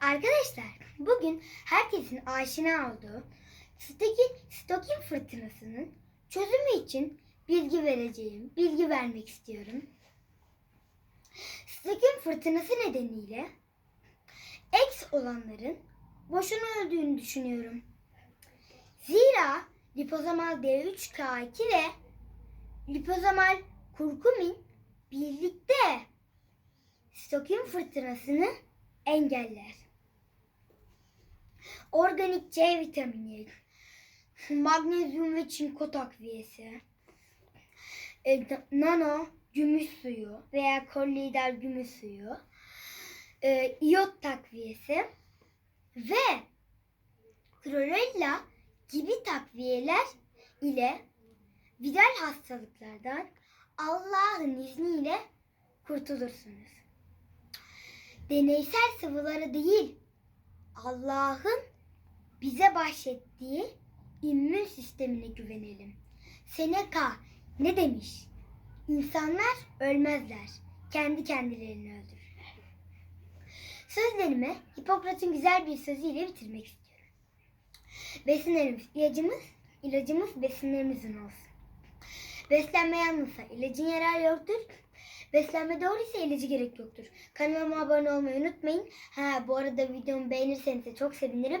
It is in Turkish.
Arkadaşlar bugün herkesin aşina olduğu stokin, stokin fırtınasının çözümü için bilgi vereceğim, bilgi vermek istiyorum. Stokin fırtınası nedeniyle ex olanların boşuna öldüğünü düşünüyorum. Zira lipozomal D3K2 ve lipozomal kurkumin birlikte stokin fırtınasını engeller. Organik C vitamini, magnezyum ve çinko takviyesi, e, nano gümüş suyu veya kolloidal gümüş suyu, e, iyot takviyesi. Ve chlorella gibi takviyeler ile viral hastalıklardan Allah'ın izniyle kurtulursunuz. Deneysel sıvıları değil, Allah'ın bize bahşettiği immün sistemine güvenelim. Seneca ne demiş? İnsanlar ölmezler, kendi kendilerini öldürürler. Sözlerimi Hipokrat'ın güzel bir sözüyle bitirmek istiyorum. Besinlerimiz ilacımız, ilacımız besinlerimizin olsun. Beslenme yalnızsa ilacın yararı yoktur. Beslenme doğruysa ilacı gerek yoktur. Kanalıma abone olmayı unutmayın. Ha bu arada videomu beğenirseniz de çok sevinirim.